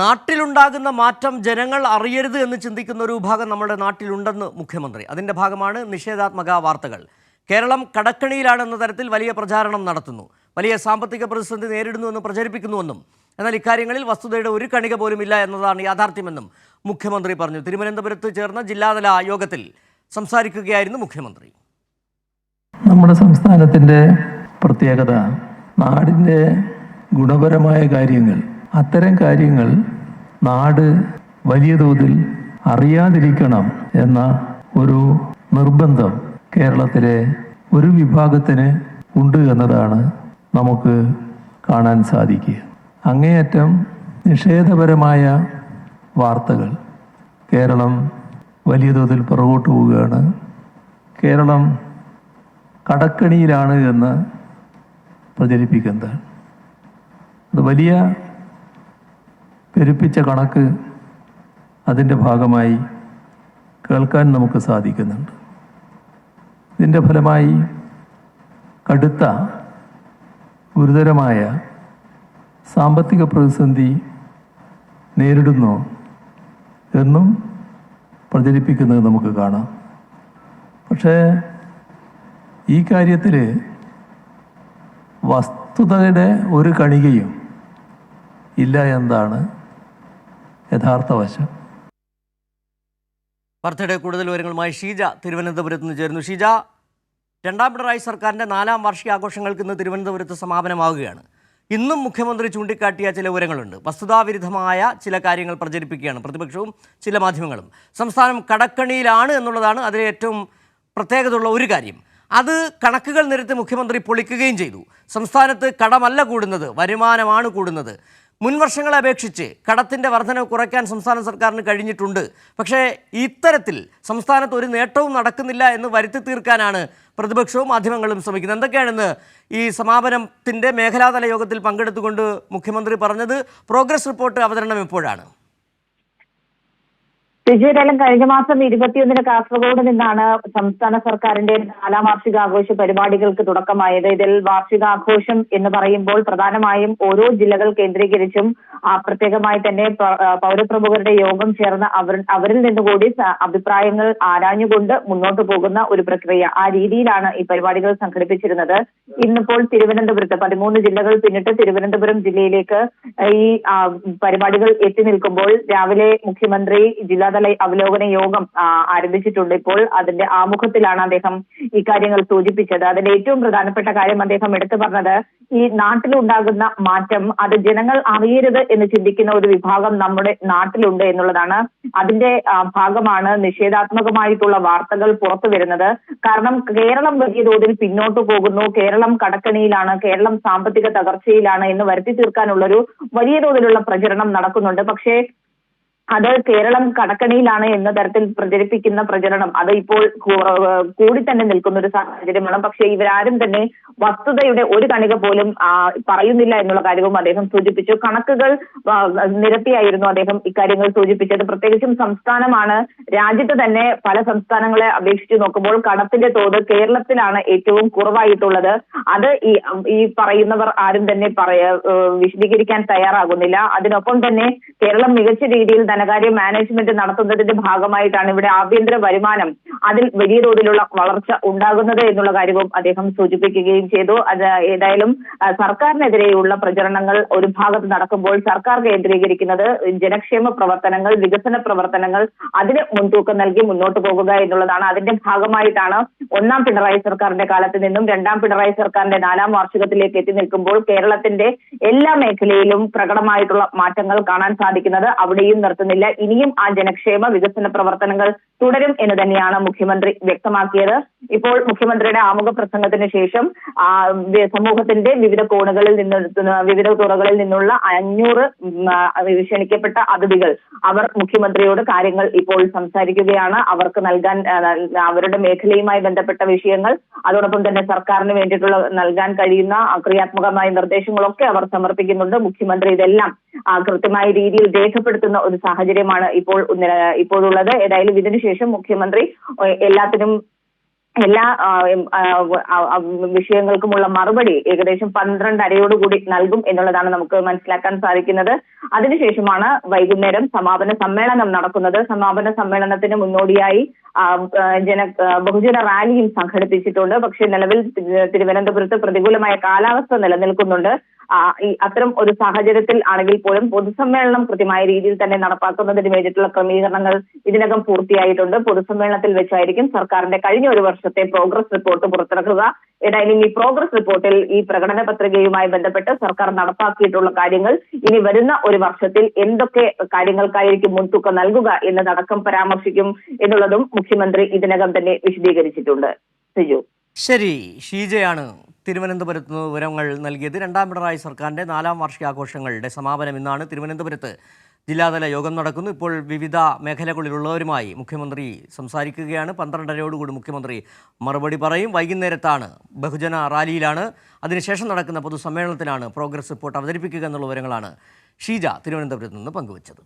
നാട്ടിലുണ്ടാകുന്ന മാറ്റം ജനങ്ങൾ അറിയരുത് എന്ന് ചിന്തിക്കുന്ന ഒരു വിഭാഗം നമ്മുടെ നാട്ടിലുണ്ടെന്ന് മുഖ്യമന്ത്രി. അതിന്റെ ഭാഗമാണ് നിഷേധാത്മക വാർത്തകൾ. കേരളം കടക്കണിയിലാണെന്ന തരത്തിൽ വലിയ പ്രചാരണം നടത്തുന്നു. വലിയ സാമ്പത്തിക പ്രതിസന്ധി നേരിടുന്നുവെന്ന് പ്രചരിപ്പിക്കുന്നുവെന്നും എന്നാൽ ഇക്കാര്യങ്ങളിൽ വസ്തുതയുടെ ഒരു കണിക പോലും ഇല്ല എന്നതാണ് യാഥാർത്ഥ്യമെന്നും മുഖ്യമന്ത്രി പറഞ്ഞു. തിരുവനന്തപുരത്ത് ചേർന്ന ജില്ലാതല യോഗത്തിൽ സംസാരിക്കുകയായിരുന്നു മുഖ്യമന്ത്രി. നമ്മുടെ സംസ്ഥാനത്തിന്റെ പ്രത്യേകത നാടിന്റെ ഗുണപരമായ കാര്യങ്ങൾ അത്തരം കാര്യങ്ങൾ നാട് വലിയ തോതിൽ അറിയാതിരിക്കണം എന്ന ഒരു നിർബന്ധം കേരളത്തിലെ ഒരു വിഭാഗത്തിന് ഉണ്ട് എന്നതാണ് നമുക്ക് കാണാൻ സാധിക്കുക. അങ്ങേയറ്റം നിഷേധപരമായ വാർത്തകൾ. കേരളം വലിയ തോതിൽ പുറകോട്ട് പോവുകയാണ്. കേരളം കടക്കണിയിലാണ് എന്ന് പ്രചരിപ്പിക്കുന്നത്. അത് വലിയ പെരുപ്പിച്ച കണക്ക് അതിന്റെ ഭാഗമായി കേൾക്കാൻ നമുക്ക് സാധിക്കുന്നുണ്ട്. ഇതിന്റെ ഫലമായി കടുത്ത ഗുരുതരമായ സാമ്പത്തിക പ്രതിസന്ധി നേരിടുന്നു എന്നും പ്രചരിപ്പിക്കുന്നത് നമുക്ക് കാണാം. പക്ഷേ ഈ കാര്യത്തിൽ വസ്തുതയുടെ ഒരു കണികയും ഇല്ല എന്നതാണ് യഥാർത്ഥ വശം. വാർത്തയുടെ കൂടുതൽ വിവരങ്ങളുമായി ഷീജ തിരുവനന്തപുരത്ത് നിന്ന് ചേരുന്നു. ഷീജ രണ്ടാം പിണറായി സർക്കാരിന്റെ നാലാം വാർഷികാഘോഷങ്ങൾക്ക് ഇന്ന് തിരുവനന്തപുരത്ത് സമാപനമാവുകയാണ്. ഇന്നും മുഖ്യമന്ത്രി ചൂണ്ടിക്കാട്ടിയ ചില വിവരങ്ങളുണ്ട്. വസ്തുതാവിരുദ്ധമായ ചില കാര്യങ്ങൾ പ്രചരിപ്പിക്കുകയാണ് പ്രതിപക്ഷവും ചില മാധ്യമങ്ങളും. സംസ്ഥാനം കടക്കണിയിലാണ് എന്നുള്ളതാണ് അതിലെ ഏറ്റവും പ്രത്യേകതയുള്ള ഒരു കാര്യം. അത് കണക്കുകൾ നിരത്തി മുഖ്യമന്ത്രി പൊളിക്കുകയും ചെയ്തു. സംസ്ഥാനത്ത് കടമല്ല കൂടുന്നത് വരുമാനമാണ് കൂടുന്നത്. മുൻ വർഷങ്ങളെ അപേക്ഷിച്ച് കടത്തിന്റെ വർധനവ് കുറയ്ക്കാൻ സംസ്ഥാന സർക്കാരിന് കഴിഞ്ഞിട്ടുണ്ട്. പക്ഷേ ഇത്തരത്തിൽ സംസ്ഥാനത്ത് ഒരു നേട്ടവും നടക്കുന്നില്ല എന്ന് വരുത്തി തീർക്കാനാണ് പ്രതിപക്ഷവും മാധ്യമങ്ങളും ശ്രമിക്കുന്നത്. എന്തൊക്കെയാണെന്ന് ഈ സമാപനത്തിന്റെ മേഖലാതല യോഗത്തിൽ പങ്കെടുത്തുകൊണ്ട് മുഖ്യമന്ത്രി പറഞ്ഞത്. പ്രോഗ്രസ് റിപ്പോർട്ട് അവതരണം എപ്പോഴാണ്? വിജയതലം കഴിഞ്ഞ മാസം ഇരുപത്തിയൊന്നിന് കാസർഗോഡ് നിന്നാണ് സംസ്ഥാന സർക്കാരിന്റെ നാലാം വാർഷികാഘോഷ പരിപാടികൾക്ക് തുടക്കമായത്. ഇതിൽ വാർഷികാഘോഷം എന്ന് പറയുമ്പോൾ പ്രധാനമായും ഓരോ ജില്ലകൾ കേന്ദ്രീകരിച്ചും പ്രത്യേകമായി തന്നെ പൗരപ്രമുഖരുടെ യോഗം ചേർന്ന് അവർ അവരിൽ നിന്നുകൂടി അഭിപ്രായങ്ങൾ ആരാഞ്ഞുകൊണ്ട് മുന്നോട്ട് പോകുന്ന ഒരു പ്രക്രിയ ആ രീതിയിലാണ് ഈ പരിപാടികൾ സംഘടിപ്പിച്ചിരുന്നത്. ഇന്നിപ്പോൾ തിരുവനന്തപുരത്ത് പതിമൂന്ന് ജില്ലകൾ പിന്നിട്ട് തിരുവനന്തപുരം ജില്ലയിലേക്ക് ഈ പരിപാടികൾ എത്തി നിൽക്കുമ്പോൾ രാവിലെ മുഖ്യമന്ത്രി ജില്ലാതല അവലോകന യോഗം ആരംഭിച്ചിട്ടുണ്ട്. ഇപ്പോൾ അതിന്റെ ആമുഖത്തിലാണ് അദ്ദേഹം ഇക്കാര്യങ്ങൾ സൂചിപ്പിച്ചത്. അതിൽ ഏറ്റവും പ്രധാനപ്പെട്ട കാര്യം അദ്ദേഹം എടുത്തു പറഞ്ഞത് ഈ നാട്ടിലുണ്ടാകുന്ന മാറ്റം അത് ജനങ്ങൾ അറിയരുത് എന്ന് ചിന്തിക്കുന്ന ഒരു വിഭാഗം നമ്മുടെ നാട്ടിലുണ്ട് എന്നുള്ളതാണ് അതിന്റെ ഭാഗമാണ് നിഷേധാത്മകമായിട്ടുള്ള വാർത്തകൾ പുറത്തു വരുന്നത്. കാരണം കേരളം വലിയ തോതിൽ പിന്നോട്ട് പോകുന്നു. കേരളം കടക്കണിയിലാണ് കേരളം സാമ്പത്തിക തകർച്ചയിലാണ് എന്ന് വരുത്തി തീർക്കാനുള്ളൊരു വലിയ തോതിലുള്ള പ്രചരണം നടക്കുന്നുണ്ട്. പക്ഷേ അത് കേരളം കടക്കണിയിലാണ് എന്ന തരത്തിൽ പ്രചരിപ്പിക്കുന്ന പ്രചരണം. അത് ഇപ്പോൾ കൂടി തന്നെ നിൽക്കുന്ന ഒരു സാഹചര്യമാണ്. പക്ഷേ ഇവരാരും തന്നെ വസ്തുതയുടെ ഒരു കണിക പോലും പറയുന്നില്ല എന്നുള്ള കാര്യവും അദ്ദേഹം സൂചിപ്പിച്ചു. കണക്കുകൾ നിരത്തിയായിരുന്നു അദ്ദേഹം ഇക്കാര്യങ്ങൾ സൂചിപ്പിച്ചത്. പ്രത്യേകിച്ചും സംസ്ഥാനമാണ് രാജ്യത്ത് തന്നെ പല സംസ്ഥാനങ്ങളെ അപേക്ഷിച്ച് നോക്കുമ്പോൾ കടത്തിന്റെ തോത് കേരളത്തിലാണ് ഏറ്റവും കുറവായിട്ടുള്ളത്. അത് ഈ പറയുന്നവർ ആരും തന്നെ പറയ വിശദീകരിക്കാൻ തയ്യാറാകുന്നില്ല. അതിനൊപ്പം തന്നെ കേരളം മികച്ച രീതിയിൽ ധനകാര്യ മാനേജ്മെന്റ് നടത്തുന്നതിന്റെ ഭാഗമായിട്ടാണ് ഇവിടെ ആഭ്യന്തര വരുമാനം അതിൽ വലിയ തോതിലുള്ള വളർച്ച ഉണ്ടാകുന്നത് എന്നുള്ള കാര്യവും അദ്ദേഹം സൂചിപ്പിക്കുകയും ചെയ്തു. അത് ഏതായാലും സർക്കാരിനെതിരെയുള്ള പ്രചരണങ്ങൾ ഒരു ഭാഗത്ത് നടക്കുമ്പോൾ സർക്കാർ കേന്ദ്രീകരിക്കുന്നത് ജനക്ഷേമ പ്രവർത്തനങ്ങൾ വികസന പ്രവർത്തനങ്ങൾ അതിന് മുൻതൂക്കം നൽകി മുന്നോട്ട് പോകുക എന്നുള്ളതാണ്. അതിന്റെ ഭാഗമായിട്ടാണ് ഒന്നാം പിണറായി സർക്കാരിന്റെ കാലത്ത് നിന്നും രണ്ടാം പിണറായി സർക്കാരിന്റെ നാലാം വാർഷികത്തിലേക്ക് എത്തി നിൽക്കുമ്പോൾ കേരളത്തിന്റെ എല്ലാ മേഖലയിലും പ്രകടമായിട്ടുള്ള മാറ്റങ്ങൾ കാണാൻ സാധിക്കുന്നത് അവിടെയും നിർത്തുന്നില്ല ഇനിയും ആ ജനക്ഷേമ വികസന പ്രവർത്തനങ്ങൾ തുടരും എന്ന് തന്നെയാണ് മുഖ്യമന്ത്രി വ്യക്തമാക്കിയത്. ഇപ്പോൾ മുഖ്യമന്ത്രിയുടെ ആമുഖ പ്രസംഗത്തിന് ശേഷം സമൂഹത്തിന്റെ വിവിധ കോണുകളിൽ നിന്ന് വിവിധ തുറകളിൽ നിന്നുള്ള അഞ്ഞൂറ് ക്ഷണിക്കപ്പെട്ട അതിഥികൾ അവർ മുഖ്യമന്ത്രിയോട് കാര്യങ്ങൾ ഇപ്പോൾ സംസാരിക്കുകയാണ്. അവർക്ക് നൽകാൻ അവരുടെ മേഖലയുമായി ബന്ധപ്പെട്ട വിഷയങ്ങൾ അതോടൊപ്പം തന്നെ സർക്കാരിന് വേണ്ടിയിട്ടുള്ള നൽകാൻ കഴിയുന്ന ക്രിയാത്മകമായ നിർദ്ദേശങ്ങളൊക്കെ അവർ സമർപ്പിക്കുന്നുണ്ട്. മുഖ്യമന്ത്രി ഇതെല്ലാം കൃത്യമായ രീതിയിൽ രേഖപ്പെടുത്തുന്ന ഒരു സാഹചര്യമാണ് ഇപ്പോൾ ഇപ്പോഴുള്ളത്. ഏതായാലും ഇതിനുശേഷം മുഖ്യമന്ത്രി എല്ലാത്തിനും എല്ലാ വിഷയങ്ങൾക്കുമുള്ള മറുപടി ഏകദേശം പന്ത്രണ്ട് അരയോടുകൂടി നൽകും എന്നുള്ളതാണ് നമുക്ക് മനസ്സിലാക്കാൻ സാധിക്കുന്നത്. അതിനുശേഷമാണ് വൈകുന്നേരം സമാപന സമ്മേളനം നടക്കുന്നത്. സമാപന സമ്മേളനത്തിന് മുന്നോടിയായി ജന ബഹുജന റാലിയും സംഘടിപ്പിച്ചിട്ടുണ്ട്. പക്ഷേ നിലവിൽ തിരുവനന്തപുരത്ത് പ്രതികൂലമായ കാലാവസ്ഥ നിലനിൽക്കുന്നുണ്ട്. ഈ അത്തരം ഒരു സാഹചര്യത്തിൽ ആണെങ്കിൽ പോലും പൊതുസമ്മേളനം കൃത്യമായ രീതിയിൽ തന്നെ നടപ്പാക്കുന്നതിന് വേണ്ടിയിട്ടുള്ള ക്രമീകരണങ്ങൾ ഇതിനകം പൂർത്തിയായിട്ടുണ്ട്. പൊതുസമ്മേളനത്തിൽ വെച്ചായിരിക്കും സർക്കാരിന്റെ കഴിഞ്ഞ ഒരു വർഷത്തെ പ്രോഗ്രസ് റിപ്പോർട്ട് പുറത്തിറക്കുക. ഏതായാലും ഈ പ്രോഗ്രസ് റിപ്പോർട്ടിൽ ഈ പ്രകടന പത്രികയുമായി ബന്ധപ്പെട്ട് സർക്കാർ നടപ്പാക്കിയിട്ടുള്ള കാര്യങ്ങൾ ഇനി വരുന്ന ഒരു വർഷത്തിൽ എന്തൊക്കെ കാര്യങ്ങൾക്കായിരിക്കും മുൻതൂക്കം നൽകുക എന്നതടക്കം പരാമർശിക്കും എന്നുള്ളതും മുഖ്യമന്ത്രി ഇതിനകം തന്നെ വിശദീകരിച്ചിട്ടുണ്ട്. സിജു. ശരി ഷീജയാണ് തിരുവനന്തപുരത്ത് നിന്ന് വിവരങ്ങൾ നൽകിയത്. രണ്ടാം പിണറായി സർക്കാരിന്റെ നാലാം വാർഷികാഘോഷങ്ങളുടെ സമാപനം ഇന്നാണ് തിരുവനന്തപുരത്ത് ജില്ലാതല യോഗം നടക്കുന്നു. ഇപ്പോൾ വിവിധ മേഖലകളിലുള്ളവരുമായി മുഖ്യമന്ത്രി സംസാരിക്കുകയാണ്. പന്ത്രണ്ടരയോടുകൂടി മുഖ്യമന്ത്രി മറുപടി പറയും. വൈകുന്നേരത്താണ് ബഹുജന റാലിയിലാണ്. അതിനുശേഷം നടക്കുന്ന പൊതുസമ്മേളനത്തിലാണ് പ്രോഗ്രസ് റിപ്പോർട്ട് അവതരിപ്പിക്കുക എന്നുള്ള വിവരങ്ങളാണ് ഷീജ തിരുവനന്തപുരത്ത് നിന്ന് പങ്കുവച്ചത്.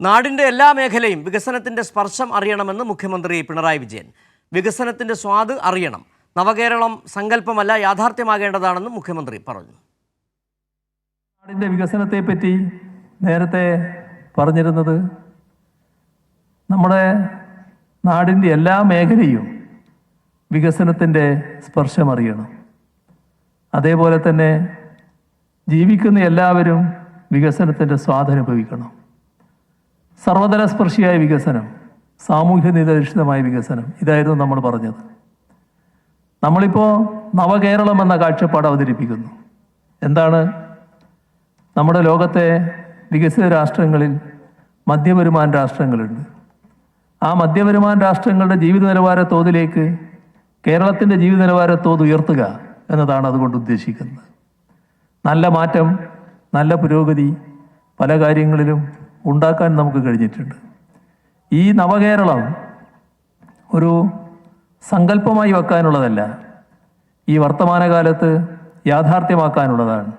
നാടിന്റെ എല്ലാ മേഖലയും വികസനത്തിന്റെ സ്പർശം അറിയണമെന്ന് മുഖ്യമന്ത്രി പിണറായി വിജയൻ വികസനത്തിന്റെ സ്വാദ് അറിയണം. നവകേരളം സങ്കല്പമല്ല യാഥാർത്ഥ്യമാകേണ്ടതാണെന്നും മുഖ്യമന്ത്രി പറഞ്ഞു. നാടിന്റെ വികസനത്തെപ്പറ്റി നേരത്തെ പറഞ്ഞിരുന്നത് നമ്മുടെ നാടിന്റെ എല്ലാ മേഖലയും വികസനത്തിന്റെ സ്പർശമറിയണം. അതേപോലെ തന്നെ ജീവിക്കുന്ന എല്ലാവരും വികസനത്തിന്റെ സ്വാദനുഭവിക്കണം. സർവതല സ്പർശിയായ വികസനം സാമൂഹ്യ നിരധിഷ്ഠിതമായ വികസനം. ഇതായിരുന്നു നമ്മൾ പറഞ്ഞത്. നമ്മളിപ്പോൾ നവകേരളം എന്ന കാഴ്ചപ്പാട് അവതരിപ്പിക്കുന്നു. എന്താണ്? നമ്മുടെ ലോകത്തെ വികസിത രാഷ്ട്രങ്ങളിൽ മധ്യവരുമാന രാഷ്ട്രങ്ങളുണ്ട്. ആ മധ്യവരുമാന രാഷ്ട്രങ്ങളുടെ ജീവിത നിലവാര തോതിലേക്ക് കേരളത്തിന്റെ ജീവിത നിലവാര തോത് ഉയർത്തുക എന്നതാണ് അതുകൊണ്ട് ഉദ്ദേശിക്കുന്നത്. നല്ല മാറ്റം നല്ല പുരോഗതി പല കാര്യങ്ങളിലും ഉണ്ടാക്കാൻ നമുക്ക് കഴിഞ്ഞിട്ടുണ്ട്. ഈ നവകേരളം ഒരു സങ്കല്പമായി വെക്കാനുള്ളതല്ല. ഈ വർത്തമാനകാലത്ത് യാഥാർത്ഥ്യമാക്കാനുള്ളതാണ്.